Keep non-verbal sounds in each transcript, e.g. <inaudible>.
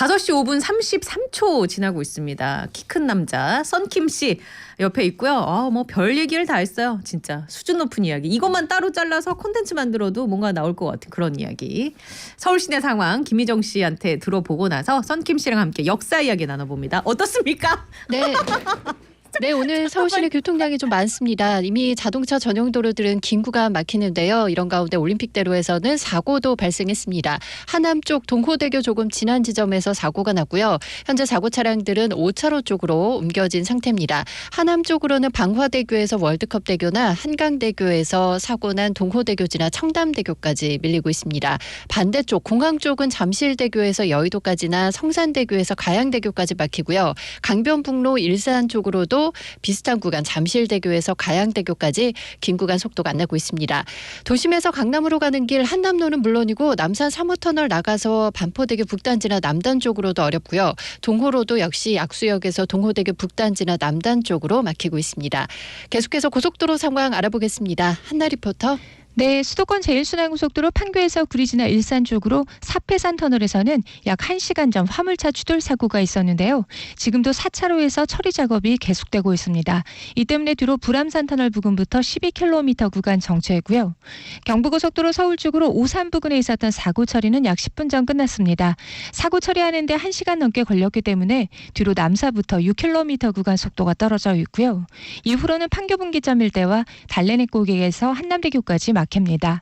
5시 5분 33초 지나고 있습니다. 키 큰 남자 썬킴 씨 옆에 있고요. 아, 뭐 별 얘기를 다 했어요. 진짜 수준 높은 이야기. 이것만 따로 잘라서 콘텐츠 만들어도 뭔가 나올 것 같은 그런 이야기. 서울 시내 상황 김희정 씨한테 들어보고 나서 썬킴 씨랑 함께 역사 이야기 나눠봅니다. 어떻습니까? 네. <laughs> 네, 오늘 서울 시내 교통량이 좀 많습니다. 이미 자동차 전용 도로들은 긴 구간 막히는데요. 이런 가운데 올림픽대로에서는 사고도 발생했습니다. 하남 쪽 동호대교 조금 지난 지점에서 사고가 났고요. 현재 사고 차량들은 5차로 쪽으로 옮겨진 상태입니다. 하남 쪽으로는 방화대교에서 월드컵 대교나 한강대교에서 사고 난 동호대교 지나 청담대교까지 밀리고 있습니다. 반대쪽 공항 쪽은 잠실대교에서 여의도까지나 성산대교에서 가양대교까지 막히고요. 강변북로 일산 쪽으로도 비슷한 구간 잠실대교에서 가양대교까지 긴 구간 속도가 안 나고 있습니다. 도심에서 강남으로 가는 길 한남로는 물론이고 남산 3호터널 나가서 반포대교 북단지나 남단 쪽으로도 어렵고요. 동호로도 역시 약수역에서 동호대교 북단지나 남단 쪽으로 막히고 있습니다. 계속해서 고속도로 상황 알아보겠습니다. 한나 리포터. 네, 수도권 제1순환고속도로 판교에서 구리 지나 일산 쪽으로 사패산 터널에서는 약 1시간 전 화물차 추돌 사고가 있었는데요. 지금도 4차로에서 처리 작업이 계속되고 있습니다. 이 때문에 뒤로 불암산 터널 부근부터 12km 구간 정체했고요. 경부고속도로 서울 쪽으로 오산 부근에 있었던 사고 처리는 약 10분 전 끝났습니다. 사고 처리하는데 1시간 넘게 걸렸기 때문에 뒤로 남사부터 6km 구간 속도가 떨어져 있고요. 이후로는 판교 분기점 일대와 달래내 고객에서 한남대교까지 막힙니다.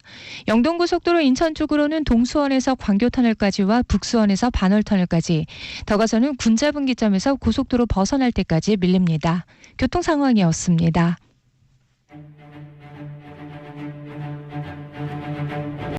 영동고속도로 인천 쪽으로는 동수원에서 광교터널까지와 북수원에서 반월터널까지 더 가서는 군자분기점에서 고속도로 벗어날 때까지 밀립니다. 교통 상황이었습니다.